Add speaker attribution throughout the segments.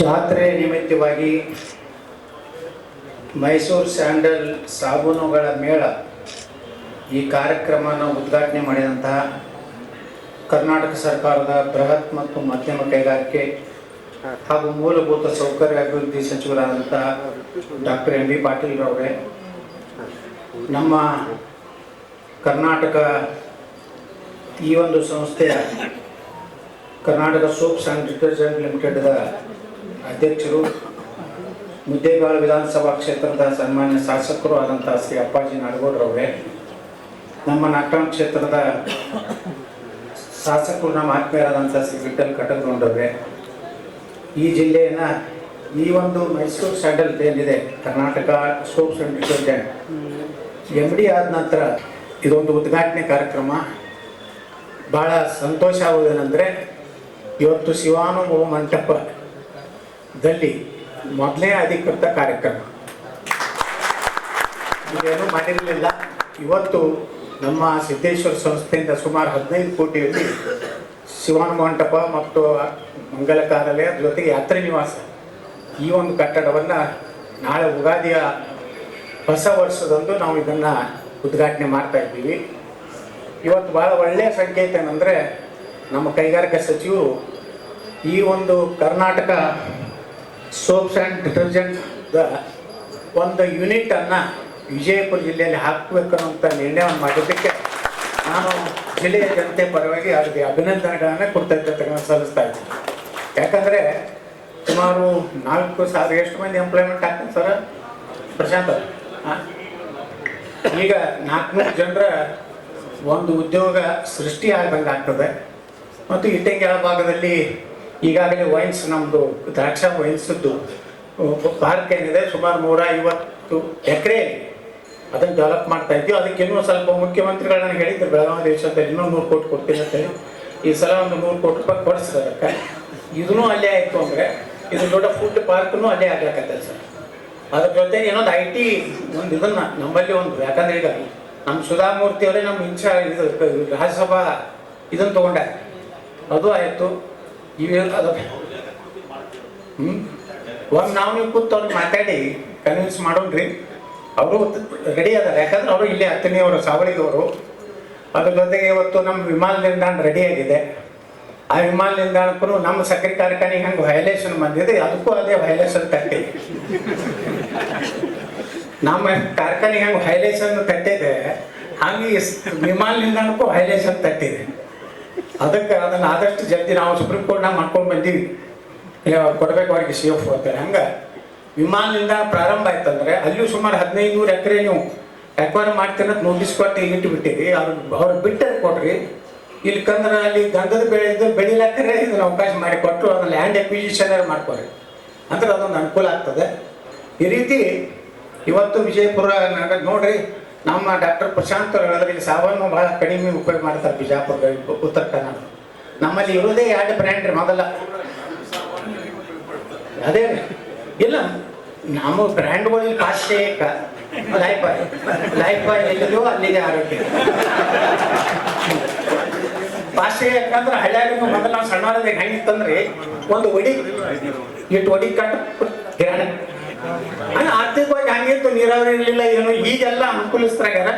Speaker 1: ಜಾತ್ರೆ ನಿಮಿತ್ತವಾಗಿ ಮೈಸೂರು ಸ್ಯಾಂಡಲ್ ಸಾಬೂನುಗಳ ಮೇಳ ಈ ಕಾರ್ಯಕ್ರಮನ ಉದ್ಘಾಟನೆ ಮಾಡಿದಂತಹ ಕರ್ನಾಟಕ ಸರ್ಕಾರದ ಬೃಹತ್ ಮತ್ತು ಮಧ್ಯಮ ಕೈಗಾರಿಕೆ ಹಾಗೂ ಮೂಲಭೂತ ಸೌಕರ್ಯ ಅಭಿವೃದ್ಧಿ ಸಚಿವರಾದಂತಹ ಡಾಕ್ಟರ್ ಎಂ ಬಿ ಪಾಟೀಲ್ ಅವರೇ ನಮ್ಮ ಕರ್ನಾಟಕ ಈ ಒಂದು ಸಂಸ್ಥೆಯ ಕರ್ನಾಟಕ ಸೋಪ್ಸ್ ಆ್ಯಂಡ್ ಡಿಟರ್ಜೆಂಟ್ ಲಿಮಿಟೆಡ್ದ ಅಧ್ಯಕ್ಷರು ಮುದ್ದೇಗಾಲ ವಿಧಾನಸಭಾ ಕ್ಷೇತ್ರದ ಸನ್ಮಾನ್ಯ ಶಾಸಕರು ಆದಂಥ ಶ್ರೀ ಅಪ್ಪಾಜಿ ನಾಡಗೌಡ್ರವರೇ ನಮ್ಮ ನಾಗರಾಮ್ ಕ್ಷೇತ್ರದ ಶಾಸಕರು, ನಮ್ಮ ಆತ್ಮೀಯರಾದಂಥ ಶ್ರೀ ವಿಠಲ್ ಈ ಜಿಲ್ಲೆಯನ್ನ ಈ ಒಂದು ಮೈಸೂರು ಸ್ಯಾಂಡಲ್ ಏನಿದೆ, Karnataka soaps and detergent M D ಆದ ನಂತರ ಇದೊಂದು ಉದ್ಘಾಟನೆ ಕಾರ್ಯಕ್ರಮ. ಭಾಳ ಸಂತೋಷ ಆಗೋದೇನೆಂದರೆ, ಇವತ್ತು ಶಿವಾನುಭವ ಮಂಟಪದಲ್ಲಿ ಮೊದಲೇ ಅಧಿಕೃತ ಕಾರ್ಯಕ್ರಮ. ಇದೇನು ಮಾಡಿರಲಿಲ್ಲ. ಇವತ್ತು ನಮ್ಮ ಸಿದ್ದೇಶ್ವರ ಸಂಸ್ಥೆಯಿಂದ ಸುಮಾರು ಹದಿನೈದು ಕೋಟಿಯಲ್ಲಿ ಶಿವನ ಮಂಟಪ ಮತ್ತು ಮಂಗಲ ಕಾರ್ಯಾಲಯ ಜೊತೆಗೆ ಯಾತ್ರೆ ನಿವಾಸ. ಈ ಒಂದು ಕಟ್ಟಡವನ್ನು ನಾಳೆ ಉಗಾದಿಯ ಹೊಸ ವರ್ಷದಂದು ನಾವು ಇದನ್ನು ಉದ್ಘಾಟನೆ ಮಾಡ್ತಾ ಇದ್ದೀವಿ. ಇವತ್ತು ಭಾಳ ಒಳ್ಳೆಯ ಸಂಕೇತ ಏನಂದರೆ ನಮ್ಮ ಕೈಗಾರಿಕಾ ಸಚಿವರು ಈ ಒಂದು ಕರ್ನಾಟಕ ಸೋಪ್ಸ್ ಆ್ಯಂಡ್ ಡಿಟರ್ಜೆಂಟ್ದ ಒಂದು ಯೂನಿಟನ್ನು ವಿಜಯಪುರ ಜಿಲ್ಲೆಯಲ್ಲಿ ಹಾಕಬೇಕು ಅನ್ನೋಂಥ ನಿರ್ಣಯವನ್ನು ಮಾಡಿದ್ದಕ್ಕೆ ನಾನು ಜಿಲ್ಲೆಯ ಜನತೆ ಪರವಾಗಿ ಅದಕ್ಕೆ ಅಭಿನಂದನೆಗಳನ್ನು ಕೊಡ್ತಾಯಿದ್ದಂಥ ಸಲ್ಲಿಸ್ತಾ ಇದ್ದೀನಿ. ಯಾಕಂದರೆ ಸುಮಾರು ನಾಲ್ಕು ಸಾವಿರ, ಎಷ್ಟು ಮಂದಿ ಎಂಪ್ಲಾಯ್ಮೆಂಟ್ ಆಗ್ತದೆ ಸರ್? ಪ್ರಶಾಂತ್ ಈಗ ನಾಲ್ಕುನೂರು ಜನರ ಒಂದು ಉದ್ಯೋಗ ಸೃಷ್ಟಿ ಆಗ್ದಂಗೆ ಆಗ್ತದೆ. ಮತ್ತು ಇಟ್ಟಂಗೆಳ ಭಾಗದಲ್ಲಿ ಈಗಾಗಲೇ ವೈನ್ಸ್ ನಮ್ಮದು ದ್ರಾಕ್ಷ ವೈನ್ಸದ್ದು ಪಾರ್ಕ್ ಏನಿದೆ, ಸುಮಾರು ನೂರ ಐವತ್ತು ಎಕರೆ ಅದನ್ನು ಡೆವಲಪ್ ಮಾಡ್ತಾ ಇದ್ದೀವಿ. ಅದಕ್ಕೆ ಇನ್ನೂ ಸ್ವಲ್ಪ ಮುಖ್ಯಮಂತ್ರಿಗಳನ್ನ ಹೇಳಿದ್ರು, ಬೆಳಗಾವಿ ದೇಶದಲ್ಲಿ ಇನ್ನೂ ನೂರು ಕೋಟಿ ಕೊಡ್ತೀನಿ ಅಂತ ಈ ಸಲ ಒಂದು ನೂರು ಕೋಟಿ ರೂಪಾಯಿ ಕೊಡಿಸ್ತಾರೆ ಅದಕ್ಕೆ. ಇದನ್ನೂ ಅಲ್ಲೇ ಆಯಿತು ಅಂದರೆ, ಇದು ದೊಡ್ಡ ಫುಡ್ ಪಾರ್ಕ್ನು ಅಲ್ಲೇ ಆಗ್ಲಾಕತ್ತೆ ಸರ್. ಅದ್ರ ಜೊತೆಗೆ ಇನ್ನೊಂದು ಐ ಟಿ ಒಂದು ಇದನ್ನು, ನಮ್ಮಲ್ಲಿ ಒಂದು, ಯಾಕಂದ್ರೆ ಈಗ ನಮ್ಮ ಸುಧಾಮೂರ್ತಿ ಅವರೇ ನಮ್ಮ ಇನ್ಚಾ ಇದು, ರಾಜ್ಯಸಭಾ ಇದನ್ನು ತಗೊಂಡಾರ. ಅದು ಆಯಿತು. ಇವೆ ಅದು. ಹ್ಞೂ ಒಂದು ನಾವು ನೀವು ಕೂತು ಅವ್ರಿಗೆ ಮಾತಾಡಿ ಕನ್ವಿನ್ಸ್ ಮಾಡೋಣ್ರಿ. ಅವರು ರೆಡಿ ಅದಾರೆ. ಯಾಕಂದ್ರೆ ಅವರು ಇಲ್ಲೇ ಹತ್ತನೆಯವರು ಸಾವಳಿದವರು. ಅದ್ರ ಜೊತೆಗೆ ಇವತ್ತು ನಮ್ಮ ವಿಮಾನ ನಿಲ್ದಾಣ ರೆಡಿ ಆಗಿದೆ. ಆ ವಿಮಾನ ನಿಲ್ದಾಣಕ್ಕೂ ನಮ್ಮ ಸಕ್ಕರೆ ಕಾರ್ಖಾನೆಗೆ ಹೆಂಗೆ ವಯಲೇಷನ್ ಬಂದಿದೆ, ಅದಕ್ಕೂ ಅದೇ ವಯಲೇಷನ್ ಕಟ್ಟಿ. ನಮ್ಮ ಕಾರ್ಖಾನೆಗೆ ಹೆಂಗೆ ವಯಲೇಷನ್ ಕಟ್ಟಿದೆ, ಹಂಗೆ ವಿಮಾನ ನಿಲ್ದಾಣಕ್ಕೂ ವಯಲೇಷನ್ ತಟ್ಟಿದೆ ಅದಕ್ಕೆ ಅದನ್ನು ಆದಷ್ಟು ಜಲ್ದಿ ನಾವು ಸುಪ್ರೀಂ ಕೋರ್ಟ್ನಾಗ ಮಾಡ್ಕೊಂಡು ಬಂದೀವಿ. ಕೊಡಬೇಕು ಅವ್ರಿಗೆ ಸಿ ಎಫ್ ಅಂತಾರೆ. ಹಂಗೆ ವಿಮಾನದಿಂದ ಪ್ರಾರಂಭ ಆಯ್ತಂದ್ರೆ ಅಲ್ಲಿಯೂ ಸುಮಾರು ಹದಿನೈದು ನೂರು ಎಕರೆ ನೀವು ಎಕ್ವೈರ್ ಮಾಡ್ತೀನಿ ನೋಟಿಸ್ ಕೊಟ್ಟು ಇಟ್ಟು ಬಿಟ್ಟಿರಿ ಅವ್ರು ಅವ್ರು ಬಿಟ್ಟರೆ ಕೊಡ್ರಿ ಇಲ್ಲಿ ಕಂದ್ರೆ ಅಲ್ಲಿ ಗಂಧದ ಬೆಳೆದು ಬೆಳಿಲಾಕರೆ ಇದನ್ನ ಅವಕಾಶ ಮಾಡಿ ಕೊಟ್ಟು ಅದನ್ನ ಲ್ಯಾಂಡ್ ಎಕ್ವಿಸಿಷನ್ ಮಾಡ್ಕೊರಿ ಅಂದ್ರೆ ಅದೊಂದು ಅನುಕೂಲ ಆಗ್ತದೆ. ಈ ರೀತಿ ಇವತ್ತು ವಿಜಯಪುರ ನೋಡ್ರಿ ನಮ್ಮ ಡಾಕ್ಟರ್ ಪ್ರಶಾಂತ್ ಅವರು ಹೇಳಿದ್ರೆ ಇಲ್ಲಿ ಸಾವನ್ನು ಬಹಳ ಕಡಿಮೆ ಉಪಯೋಗ ಮಾಡ್ತಾರೆ ಬಿಜಾಪುರ ಉತ್ತರ ಕನ್ನಡ. ನಮ್ಮಲ್ಲಿ ಇರೋದೇ ಎರಡು ಬ್ರ್ಯಾಂಡ್ ರೀ ಮೊದಲ. ಅದೇ. ಇಲ್ಲ, ನಮ್ಮ ಬ್ರ್ಯಾಂಡ್ಗಳಲ್ಲಿ ಪಾಶ್ಚೇಕ ಲೈಫ್ ಲೈಫ್ ಎಲ್ಲಿದೆಯೋ ಅಲ್ಲಿದೆ ಆರೋಗ್ಯ. ಭಾಷೆ ಯಾಕಂದ್ರೆ ಹಳ್ಳಿಯಾಗ ಮೊದಲು ನಾವು ಸಣ್ಣ ಹೆಂಗಿತ್ತಂದ್ರೆ ಒಂದು ಒಡಿ ಇಟ್ಟು ಒಡಿ ಕಟ್ಟು ಹಂಗೆ ಆರ್ಥಿಕವಾಗಿ ಹಂಗಿತ್ತು ನೀರಾವರಿ ಇರಲಿಲ್ಲ, ಏನು, ಈಗೆಲ್ಲ ಅನುಕೂಲಿಸ್ತಾಗ್ಯಾರ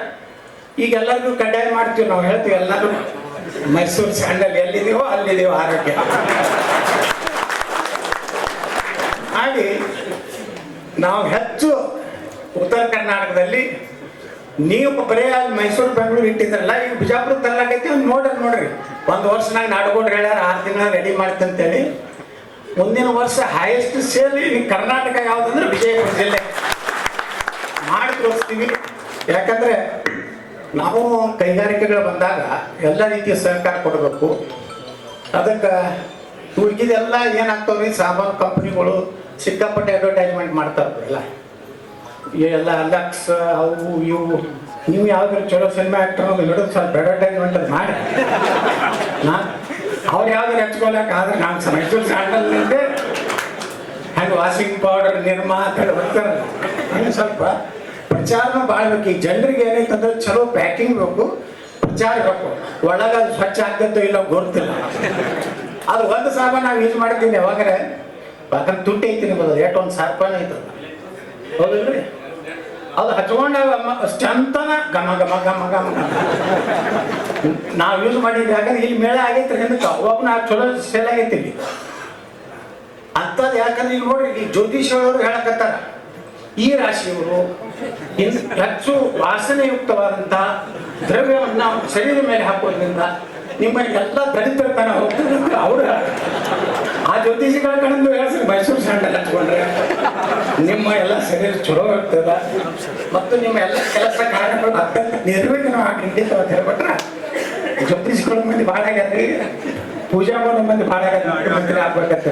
Speaker 1: ಈಗ ಎಲ್ಲರಿಗೂ ಕಡ್ಡಾಯ ಮಾಡ್ತೀವಿ, ನಾವು ಹೇಳ್ತೀವಿ ಎಲ್ಲರೂ ಮೈಸೂರು ಸ್ಯಾಂಡಲ್ ಎಲ್ಲಿದೆಯೋ, ಅಲ್ಲಿದೆಯೋ ಆರೋಗ್ಯ. ಹಾಗೆ, ನಾವು ಹೆಚ್ಚು ಉತ್ತರ ಕರ್ನಾಟಕದಲ್ಲಿ, ನೀವು ಬರೀ ಅಲ್ಲಿ ಮೈಸೂರು, ಬೆಂಗಳೂರು ಇಟ್ಟಿದ್ರಲ್ಲ, ಈಗ ಬಿಜಾಪುರ ತರಲಾಗೈತಿ ನೋಡ್ರಿ ನೋಡ್ರಿ. ಒಂದು ವರ್ಷನಾಗ ನಾಡ್ಕೊಂಡು ಹೇಳ್ಯಾರ, ಆರು ದಿನ ರೆಡಿ ಮಾಡ್ತಂತೇಳಿ ಮುಂದಿನ ವರ್ಷ ಹೈಯೆಸ್ಟ್ ಸೇಲ್ ಕರ್ನಾಟಕ ಯಾವುದಂದ್ರೆ ವಿಜಯಪುರ ಜಿಲ್ಲೆ. ಮಾಡಿ ತೋರಿಸ್ತೀವಿ. ಯಾಕಂದ್ರೆ ನಾವು ಕೈಗಾರಿಕೆಗಳು ಬಂದಾಗ ಎಲ್ಲ ರೀತಿಯ ಸಹಕಾರ ಕೊಡಬೇಕು. ಅದಕ್ಕೆ ಹುಡುಗಿದೆಲ್ಲ ಏನಾಗ್ತಾವ್ರಿ ಸಾಮಾನು ಕಂಪ್ನಿಗಳು ಸಿಕ್ಕಾಪಟ್ಟೆ ಅಡ್ವರ್ಟೈಸ್ಮೆಂಟ್ ಮಾಡ್ತಾರೆ ಎಲ್ಲ ಎಲ್ಲ ಲಕ್ಸ್ ಅವು ಇವು. ನೀವು ಯಾವ್ದಾರು ಚಲೋ ಸಿನಿಮಾ ಆಕ್ಟರ್ ಹಿಡಿದು ಸ್ವಲ್ಪ ಅಡ್ವರ್ಟೈಸ್ಮೆಂಟ್ ಮಾಡಿ. ನಾ ಅವ್ರು ಯಾವ್ದಾರು ಹಚ್ಕೊಳಕ್ ಆದ್ರೆ ನಾನು ಮೈಸೂರು ಸ್ಯಾಂಡಲ್ನಿಂದ ಹ್ಯಾಂಗೆ ವಾಷಿಂಗ್ ಪೌಡರ್ ನಿರ್ಮಾ ಅಂತ ಬರ್ತಾರಲ್ಲ ಸ್ವಲ್ಪ ಪ್ರಚಾರನೂ ಭಾಳ ಬೇಕು ಈ ಜನರಿಗೆ ಏನೈತಂದ್ರೆ ಚಲೋ ಪ್ಯಾಕಿಂಗ್ ಬೇಕು. ಪ್ರಚಾರ ಬೇಕು. ಒಳಗ ಅದು ಸ್ವಚ್ಛ ಆಗ್ತದೋ ಇಲ್ಲ ಗೊತ್ತಿಲ್ಲ. ಅದು ಒಂದು ಸಾಬ ನಾವು ಯೂಸ್ ಮಾಡ್ತೀನಿ ಯಾವಾಗರೆ. ಯಾಕಂದ್ರೆ ತುಟ್ಟಿ ಐತಿ ನಿಮ್ಮದು. ಎಷ್ಟು ಒಂದು ರೂಪಾಯಿ ಐತದ. ಹೌದಿಲ್ರಿ? ಅದು ಹಚ್ಕೊಂಡಾಗ ಚಂತನ ಗಮ ಗಮ ಗಮ ಗಮ ಗಮ. ನಾವು ಯೂಸ್ ಮಾಡಿದ್ವಿ ಯಾಕಂದ್ರೆ ಇಲ್ಲಿ ಮೇಳ ಆಗೈತ್ರಿ ಹಿಂದಕ್ಕೆ ಒಬ್ಬನ ಚಲೋ ಸೇಲ್ ಆಗೈತಿ ಇಲ್ಲಿ. ಅಂಥದ್ದು ಯಾಕಂದ್ರೆ ಈಗ ನೋಡ್ರಿ, ಈ ಜ್ಯೋತಿಷಿಯವರು ಹೇಳಕತ್ತಾರ. ಈ ರಾಶಿಯವರು ಹೆಚ್ಚು ವಾಸನೆಯುಕ್ತವಾದಂತಹ ದ್ರವ್ಯವನ್ನು ನಾವು ಶರೀರದ ಮೇಲೆ ಹಾಕೋದ್ರಿಂದ ನಿಮ್ಮ ಎಲ್ಲ ದರಿದ್ರತನ ಹೋಗ್ತದೆ ಅವರು ಆ ಜ್ಯೋತಿಷಿಗಳ ಕಡೆಯಿಂದ ಹೇಳ್ತಾರೆ, ಮೈಸೂರು ಸ್ಯಾಂಡಲ್ ಹಚ್ಕೊಂಡ್ರೆ. ನಿಮ್ಮ ಎಲ್ಲ ಶರೀರ ಚಲೋ ಇರ್ತದ. ಮತ್ತು ನಿಮ್ಮ ಎಲ್ಲ ಕೆಲಸ ಕಾರ್ಯಗಳು ಅತ್ಯಂತ ಖಂಡಿತ ಅಂತ ಹೇಳ್ಬಿಟ್ರೆ ಜ್ಯೋತಿಷಿಗಳ ಮಂದಿ ಭಾಳ ಆಗ್ಯಾದ್ರಿ. ಪೂಜಾ ಮಾಡೋ ಮಂದಿ ಭಾಳ ಆಗ್ಯಾರ ಆಗ್ಬೇಕಂತ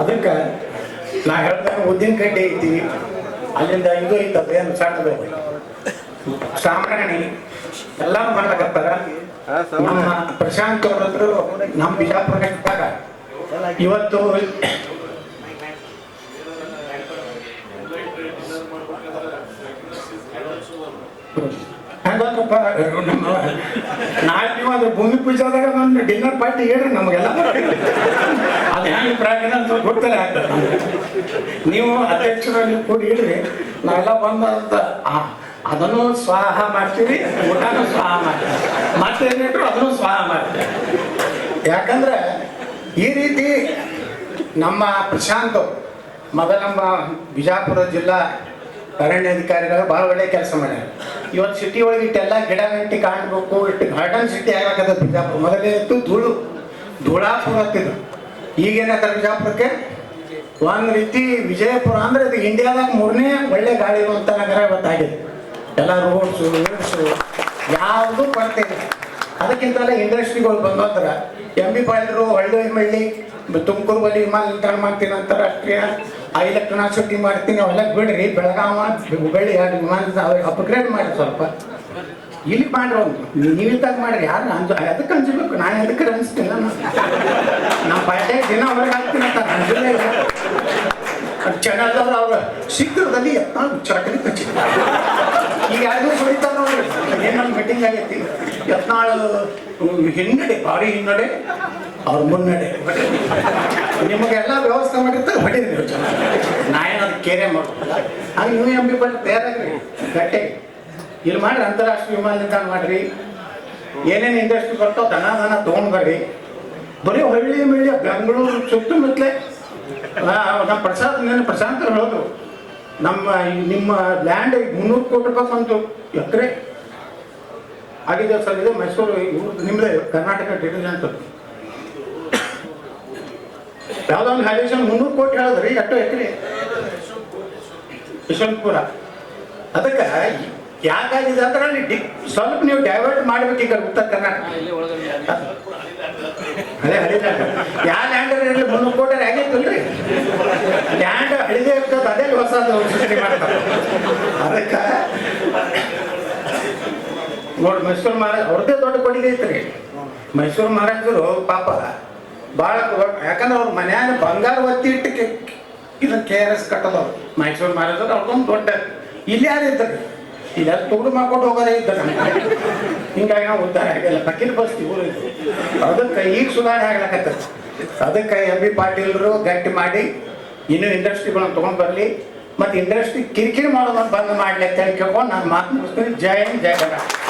Speaker 1: ಅದಕ್ಕೆ ನಾ ಹೇಳ್ದಾಗ ಉದ್ದಿನ ಕಡ್ಡಿ ಐತಿ. ಅಲ್ಲಿಂದ ಇದು ಐತದ ಏನು ಸಣ್ಣದು ಸಾಂಬ್ರಾಣಿ ಎಲ್ಲ ಮಾಡ್ಲಾಕತ್ತಾರ ನಮ್ಮ ಪ್ರಶಾಂತ್ ಹತ್ರ ನಮ್ಮ ಬಿಜಾಪುರ ಇವತ್ತು ಹಂಗಪ್ಪ ನಮ್ಮ ನಾಳೆ ನೀವು ಅದ್ರ ಭೂಮಿ ಪೂಜಾದಾಗ ಒಂದು ಡಿನ್ನರ್ ಪಾರ್ಟಿ ಹೇಳ್ರಿ, ನಮಗೆಲ್ಲ ಅದು ಹೆಂಗೆ ಪ್ರಾಣಿನ ಅಂತ ಗೊತ್ತಲ್ಲ ಆಗ್ತದೆ. ನೀವು ಅಧ್ಯಕ್ಷರಲ್ಲಿ ಕೂಡಿ ಹೇಳ್ರಿ ನಾವೆಲ್ಲ ಬಂದ ಅದನ್ನು ಸ್ವಾಹ ಮಾಡ್ತೀವಿ ಊಟನೂ ಸ್ವಾಹ ಮಾಡ್ತೀವಿ ಮತ್ತೆ ಏನಿಟ್ರು ಅದನ್ನು ಸ್ವಾಹ ಮಾಡ್ತೀವಿ ಯಾಕಂದ್ರೆ ಈ ರೀತಿ ನಮ್ಮ ಪ್ರಶಾಂತ್, ಮೊದಲ ಬಿಜಾಪುರ ಜಿಲ್ಲಾ ಅರಣ್ಯಾಧಿಕಾರಿಗಳು ಭಾಳ ಒಳ್ಳೆ ಕೆಲಸ ಮಾಡ್ಯಾರ. ಇವತ್ತು ಸಿಟಿ ಒಳಗೆ ಇಟ್ಟೆಲ್ಲ ಗಿಡ ನೆಟ್ಟಿ ಕಾಣಬೇಕು, ಇಟ್ಟು ಗಾರ್ಡನ್ ಸಿಟಿ ಆಗಕತ್ತದ ಬಿಜಾಪುರ. ಮೊದಲೇ ಇತ್ತು ಧೂಳು. ಧೂಳಾಪುರ ಆಗ್ತಿದ್ರು ಈಗೇನಾಗ್ತಾರೆ ಬಿಜಾಪುರಕ್ಕೆ? ಒಂದು ರೀತಿ ವಿಜಯಪುರ ಅಂದ್ರೆ ಇದು ಇಂಡಿಯಾದಾಗ ಮೂರನೇ ಒಳ್ಳೆ ಗಾಳಿ ಇರುವಂಥ ನಗರ ಇವತ್ತಾಗಿದೆ. ಎಲ್ಲ ರೋಡ್ಸು ರೋಡ್ಸು ಯಾವುದು ಕೊರತೆ ಅದಕ್ಕಿಂತಲೇ ಇಂಡಸ್ಟ್ರಿಗಳು ಬಂದೋದ್ರ ಎಂ ಬಿ ಪಾಳ್ಯರು ಹಳ್ಳಿ ಮಳ್ಳಿ ತುಮಕೂರು ಬಳಿ ವಿಮಾನ ನಿಲ್ದಾಣ ಮಾಡ್ತೀನಿ ಅಂತಾರಾಷ್ಟ್ರೀಯ ಆ ಇಲೆಕ್ಟ್ರಾನಿಕ್ ಶುದ್ಧಿ ಮಾಡ್ತೀನಿ. ಅವೆಲ್ಲ ಬಿಡ್ರಿ, ಬೆಳಗಾವ, ಹುಬ್ಬಳ್ಳಿ ಎರಡು ವಿಮಾನ ಅಪ್ಗ್ರೇಡ್ ಮಾಡಿ ಸ್ವಲ್ಪ. ಇಲ್ಲಿ ಮಾಡ್ರಿ ಒಂದು ಇಲ್ದಾಗ ಮಾಡ್ರಿ. ಯಾರು ನಾನು ಅದಕ್ಕೆ ಅನ್ಸಿಬೇಕು ನಾನು ಎದಕ್ಕೆ ಅನಿಸ್ತಿಲ್ಲ ನಮ್ಮ ಪಾರ್ಟಿ ದಿನ ಅವ್ರಿಗೆ ಹಾಕ್ತೀನಿ ಅಂತ ಅನ್ಸಿಲ್ಲ ಇಲ್ಲ. ಅವ್ರು ಶೀಘ್ರದಲ್ಲಿ ಎತ್ತ ಉಚ್ಚಾಟನೆ ಕಚ್ಚಿ ಈಗ ಯಾರಿಗೂ ಸುಳಿತಾರ ನೋಡ್ರಿ ಏನೊಂದು ಮೀಟಿಂಗ್ ಆಗೈತಿ? ಯತ್ನಾಳ್ ಹಿನ್ನಡೆ, ಭಾರಿ ಹಿನ್ನಡೆ, ಅವ್ರ ಮುನ್ನಡೆ. ನಿಮಗೆಲ್ಲ ವ್ಯವಸ್ಥೆ ಮಾಡಿರ್ತಾರೆ ಹೊಡೀರಿ ನೀವು ಚೆನ್ನಾಗಿ ನಾ ಅದು ಕೇರೆ ಮಾಡೋಲ್ಲ ಹಂಗೆ ನೀವು ಎಂ ಬಿ ಬಂದು ತಯಾರಾಗ್ರಿ ಗಟ್ಟೆ. ಇಲ್ಲಿ ಮಾಡ್ರಿ ಅಂತಾರಾಷ್ಟ್ರೀಯ ವಿಮಾನ ನಿಲ್ದಾಣ ಮಾಡ್ರಿ. ಏನೇನು ಇಂಡಸ್ಟ್ರಿ ಬರ್ತಾವ ದನ ದನ ತಗೊಂಡ್ ಬರ್ರಿ. ಬರೀ ಹೊಳ್ಳಿ ಮಿಳ್ಳಿ ಬೆಂಗಳೂರು ಸುತ್ತಮುತ್ತಲೇ ನಮ್ಮ ಪ್ರಸಾದ್ ನೆನೆ ಪ್ರಶಾಂತ್ ಹೇಳೋದು ನಮ್ಮ, ನಿಮ್ಮ ಲ್ಯಾಂಡ್ ಮುನ್ನೂರು ಕೋಟಿ ರೂಪಾಯಿ ಬಂತು. ಎಕರೆ ಆಗಿದೆ ಸರ್ ಇದು ಮೈಸೂರು ನಿಮ್ಮದೇ ಕರ್ನಾಟಕ ಡಿವಿಷನ್ ಯಾವುದೋ ಒಂದು ಹೈಲೇಷನ್ ಮುನ್ನೂರು ಕೋಟಿ ಹೇಳಿದ್ರಿ ಎಷ್ಟು ಎಕರೆ. ಯಶವಂತಪುರ ಅದಕ್ಕೆ ಯಾಕಾಗಿದೆ ಅಂದ್ರೆ ಅಲ್ಲಿ ಡಿ ಸ್ವಲ್ಪ ನೀವು ಡೈವರ್ಟ್ ಮಾಡ್ಬೇಕು ಈಗ ಉತ್ತರ ಕರ್ನಾಟಕ. ಅದೇ ಹಳಿದ ಯಾವ ಲ್ಯಾಂಡ್ ಇರಲಿ ಮುನ್ನೂರು ಕೋಟಿ ಆಗೈತಲ್ರಿ ಲ್ಯಾಂಡ್ ಹಳಿದೇ ಇರ್ತದೆ ಅದೇ ಹೊಸದು ಮಾಡ್ತಾರೆ. ಅದಕ್ಕೆ ನೋಡಿ, ಮೈಸೂರು ಮಹಾರಾಜ್ ಅವ್ರದ್ದೇ ದೊಡ್ಡ ಕೊಡುಗೆ ಐತ್ರಿ. ಮೈಸೂರು ಮಹಾರಾಜರು ಪಾಪ ಭಾಳ ಯಾಕಂದ್ರೆ ಅವ್ರ ಮನ್ಯಾಗ ಬಂಗಾರ ಒತ್ತಿ ಇಟ್ಟು ಇದನ್ನ ಕೆ ಆರ್ ಎಸ್ ಕಟ್ಟದವ್ರು ಮೈಸೂರು ಮಹಾರಾಜರು ಅವ್ರದ್ದೊಂದು ದೊಡ್ಡ ಇಲ್ಲಿ ಯಾರು ಇದ್ದಾರೆ? ಇಲ್ಲೆಲ್ಲ ತುಗುಡು ಮಾಡ್ಕೊಂಡು ಹೋಗೋದೇ ಇದ್ದಾರೆ. ಹಿಂಗಾಗಿ ನಾವು ಉದ್ದಾರ ಆಗಿಲ್ಲ. ಬಕಿಲ್ ಬಸ್ ಇವರು ಅದಕ್ಕೆ ಈಗ ಸುಧಾರಣೆ ಆಗ್ಲಕತ್ತ ಅದಕ್ಕೆ ಎಂ ಬಿ ಪಾಟೀಲ್ರು ಗಟ್ಟಿ ಮಾಡಿ ಇನ್ನೂ ಇಂಡಸ್ಟ್ರಿಗಳನ್ನ ತೊಗೊಂಡು ಬರಲಿ. ಮತ್ತು ಇಂಡಸ್ಟ್ರಿ ಕಿರಿಕಿರಿ ಮಾಡೋದನ್ನು ಬಂದ್ ಮಾಡ್ಲಿ ಅಂತ ಹೇಳಿ ಕೇಳ್ಕೊಂಡು ನಾನು ಮಾತು ಮುಗಿಸ್ತೀನಿ. ಜೈ ಹಿಂದ್, ಜೈ ಕರ್ನಾಟಕ.